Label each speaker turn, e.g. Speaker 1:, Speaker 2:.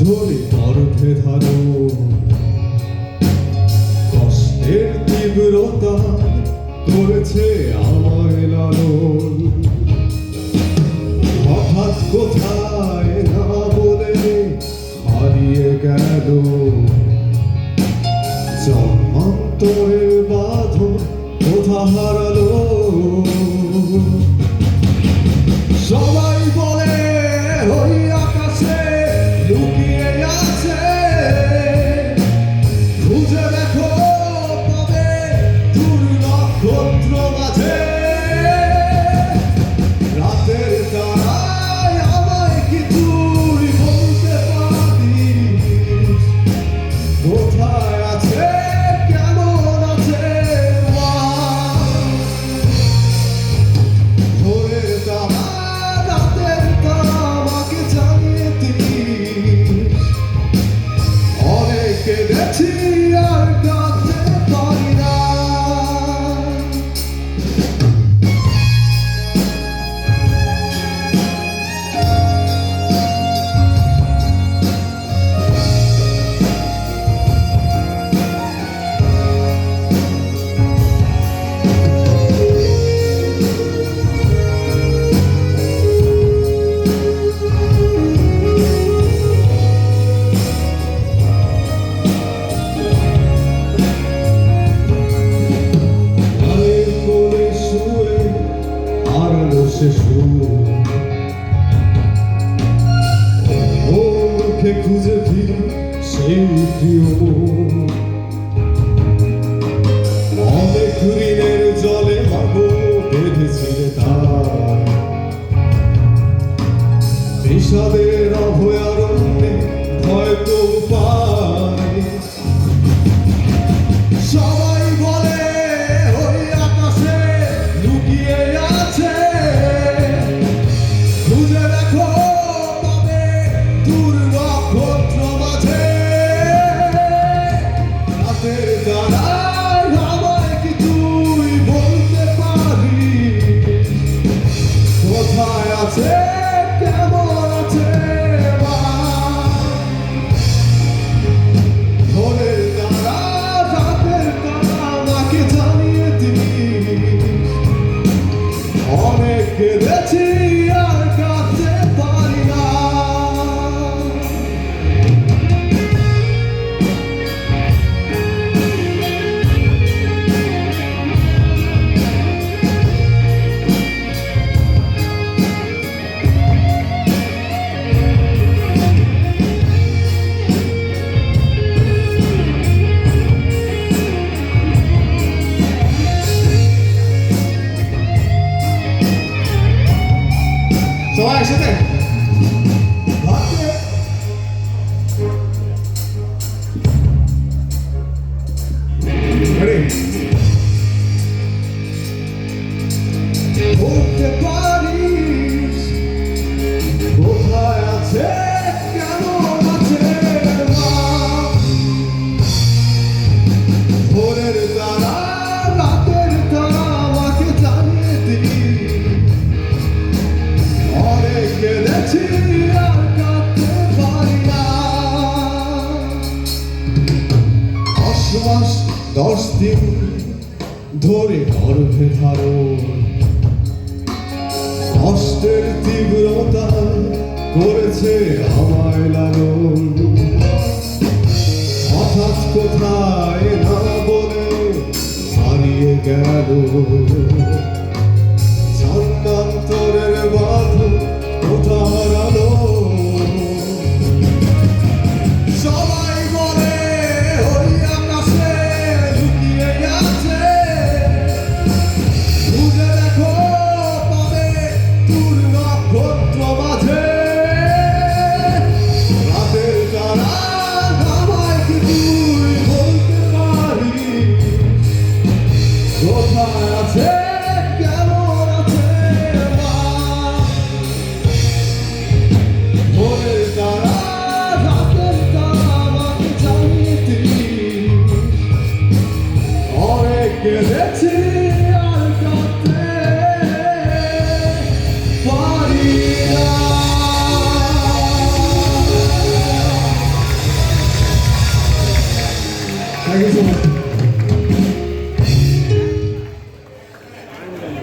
Speaker 1: ধরে বরফে ধারো কষ্টের তীব্রতা করেছে আমার লালন। কোথায় না বলে হারিয়ে গেল? জন্মান্তরের বাঁধন কোথা হারালো? Hallelujah. সে সুখে খুঁজে ফিরি সেই প্রিয় অনেক ঋণের জলে ভাবো বেঁধেছিলে তার। বিষাদের Sé que amor Gracias, মাস দশ দিন ধরে গর্ভে ধারণ। কষ্টের তীব্রতা করেছে আমায় লালন। হঠাৎ কোথায় না বলে হারিয়ে গেল।